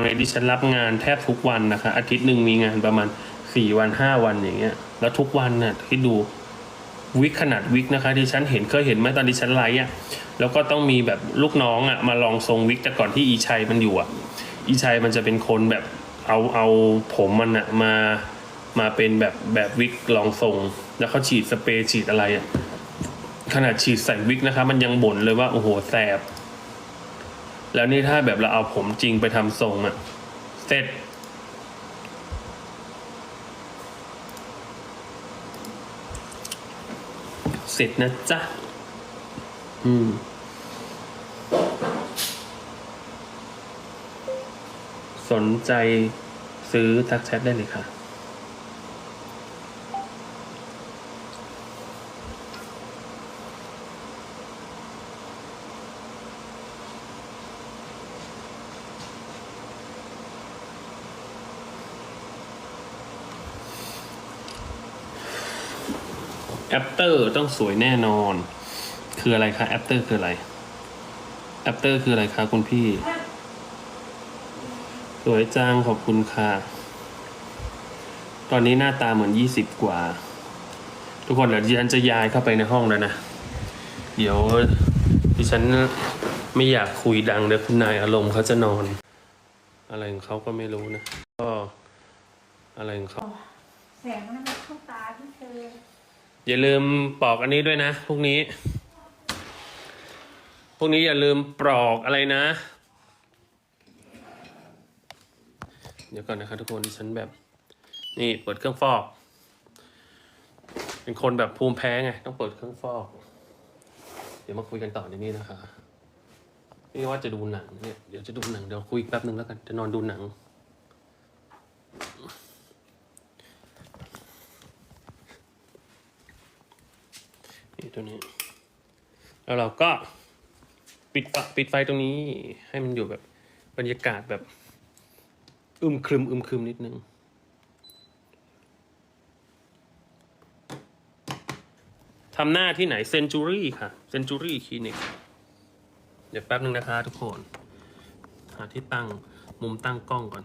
ไงดิฉันรับงานแทบทุกวันนะคะ อาทิตย์หนึ่งมีงานประมาณสี่วันห้าวันอย่างเงี้ย แล้วทุกวันน่ะที่ดูวิกขนาดวิกนะคะดิฉันเห็นเคยเห็นไหมตอนดิฉันไลฟ์อะแล้วก็ต้องมีแบบลูกน้องอะมาลองทรงวิกแต่ก่อนที่อีชัยมันอยู่อะ อีชัยมันจะเป็นคนแบบเอาเอาผมมันอะมามาเป็นแบบแบบวิกลองทรงแล้วเขาฉีดสเปรย์ฉีดอะไรอะขนาดฉีดใส่วิกนะคะ มันยังบ่นเลยว่าโอ้โหแสบ แล้วนี่ถ้าแบบเราเอาผมจริงไปทำทรงอะเสร็จเสร็จนะจ๊ะ อืม สนใจซื้อทักแชทได้เลยค่ะ แอปเตอร์ต้องสวยแน่นอน คืออะไรคะแอปเตอร์คืออะไรแอปเตอร์คืออะไรคะคุณพี่ สวยจังขอบคุณค่ะ ตอนนี้หน้าตาเหมือนยี่สิบกว่า ทุกคนเดี๋ยวดิฉันจะย้ายเข้าไปในห้องแล้วนะ เดี๋ยวดิฉันไม่อยากคุยดังเดี๋ยวคุณนายอารมณ์เขาจะนอน อะไรของเขาก็ไม่รู้นะ ก็อะไรของเขาแสงมันเข้าตาพี่เธอ อย่าลืมปอกอันนี้ด้วยนะพวกนี้ พวกนี้อย่าลืมปลอกอะไรนะ เดี๋ยวก่อนนะครับทุกคนดิฉันแบบ นี่เปิดเครื่องฟอก เป็นคนแบบภูมิแพ้ไงต้องเปิดเครื่องฟอก เดี๋ยวมาคุยกันต่อในนี้นะคะนี่ว่าจะดูหนังเนี่ยเดี๋ยวจะดูหนังเดี๋ยวคุยแป๊บนึงแล้วกันจะนอนดูหนัง นี่ตัวนี้ แล้วเราก็ปิดปิดไฟตรงนี้ให้มันอยู่แบบบรรยากาศแบบ อึมครึมอึมครึมนิดนึงทำหน้าที่ไหนเซนจูรี่ค่ะเซนจูรี่คลินิกเดี๋ยวแป๊บนึงนะคะทุกคน หาที่ตั้งมุมตั้งกล้องก่อน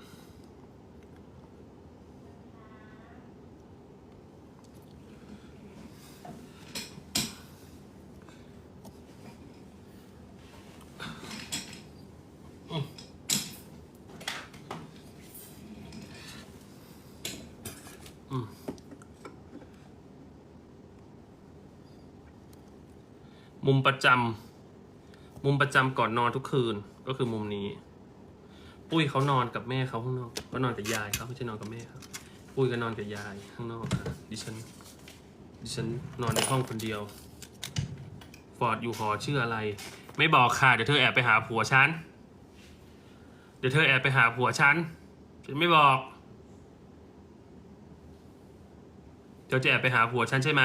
มุมประจำมุมประจำก่อนนอนทุกคืนก็คือมุมนี้ ปุ้ยเขานอนกับแม่เขาข้างนอกก็นอนกับยายเขาไม่ใช่นอนกับแม่ครับปุ้ยก็นอนกับยายข้างนอกค่ะดิฉันดิฉันนอนในห้องคนเดียวฟอร์ดอยู่หอชื่ออะไร ไม่บอกค่ะเดี๋ยวเธอแอบไปหาผัวฉันเดี๋ยวเธอแอบไปหาผัวฉันฉันไม่บอกเธอจะแอบไปหาผัวฉันใช่ไหม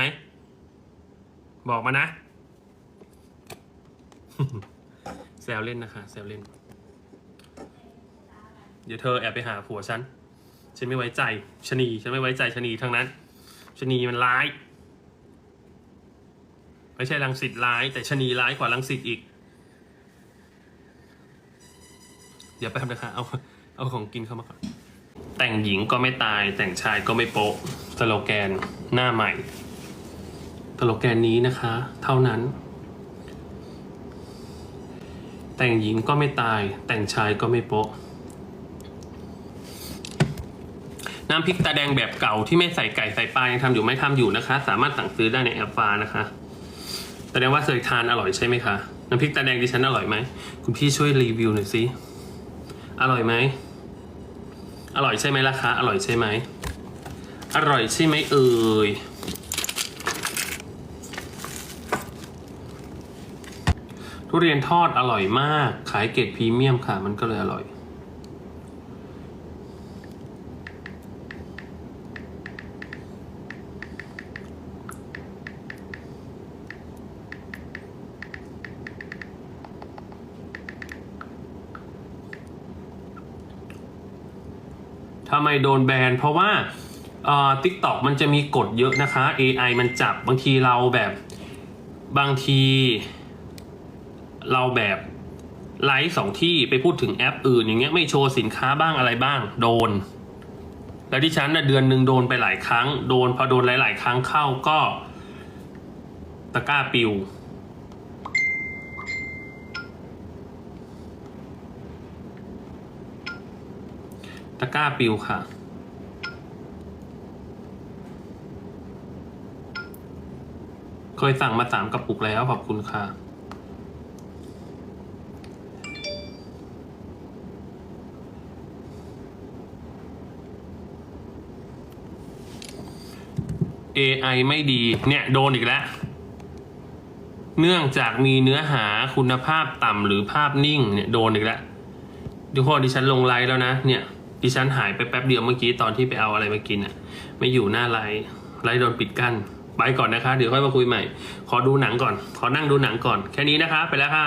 บอกมานะ แซวเล่นนะคะ แซวเล่น เดี๋ยวเธอแอบไปหาผัวฉัน ฉันไม่ไว้ใจชะนี ฉันไม่ไว้ใจชะนีทั้งนั้นชะนีมันร้าย ไม่ใช่รังสิตร้าย แต่ชะนีร้ายกว่ารังสิตอีก เดี๋ยวแป๊บนะคะ เอาเอาของกินเข้ามาก่อน แต่งหญิงก็ไม่ตาย แต่งชายก็ไม่โป๊ะสโลแกนหน้าใหม่สโลแกนนี้นะคะ เท่านั้น แต่งหญิงก็ไม่ตาย แต่งชายก็ไม่โป๊ะ น้ำพริกตาแดงแบบเก่าที่ไม่ใส่ไก่ใส่ปลายังทำอยู่ไม่ทำอยู่นะคะ สามารถสั่งซื้อได้ในแอปฟ้านะคะแสดงว่าเคยทานอร่อยใช่ไหมคะน้ำพริกตาแดงดิฉันอร่อยไหมคุณพี่ช่วยรีวิวหน่อยสิอร่อยไหมอร่อยใช่ไหมล่ะคะ อร่อยใช่ไหม อร่อยใช่ไหมเอ่ย ทุเรียนทอดอร่อยมาก ขายเกรดพรีเมียมค่ะ มันก็เลยอร่อย ทำไมโดนแบน เพราะว่าเอ่อ TikTok มันจะมีกฎเยอะนะคะ AI มันจับบางทีเราแบบบางที เราแบบไลฟ์สองที่ไปพูดถึงแอปอื่นอย่างเงี้ยไม่โชว์สินค้าบ้างอะไรบ้าง โดน แล้วที่ฉันน่ะเดือนหนึ่งโดนไปหลายครั้ง โดนพอโดนหลาย ๆ ครั้งเข้าก็ตะกร้าปิวตะกร้าปิวค่ะ เคยสั่งมาสามกระปุกแล้วขอบคุณค่ะ AI ไม่ดีเนี่ยโดนอีกแล้ว เนื่องจากมีเนื้อหาคุณภาพต่ำหรือภาพนิ่งเนี่ยโดนอีกแล้วทุกคนดิฉันลงไลฟ์แล้วนะเนี่ยดิฉันหายไปแป๊บเดียวเมื่อกี้ตอนที่ไปเอาอะไรมากินอะไม่อยู่หน้าไลฟ์ไลฟ์โดนปิดกั้นไปก่อนนะคะ เดี๋ยวค่อยมาคุยใหม่ ขอดูหนังก่อน ขอนั่งดูหนังก่อน แค่นี้นะคะ ไปแล้วค่ะ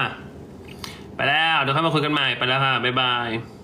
ไปแล้ว เดี๋ยวค่อยมาคุยกันใหม่ ไปแล้วค่ะ บ๊ายบาย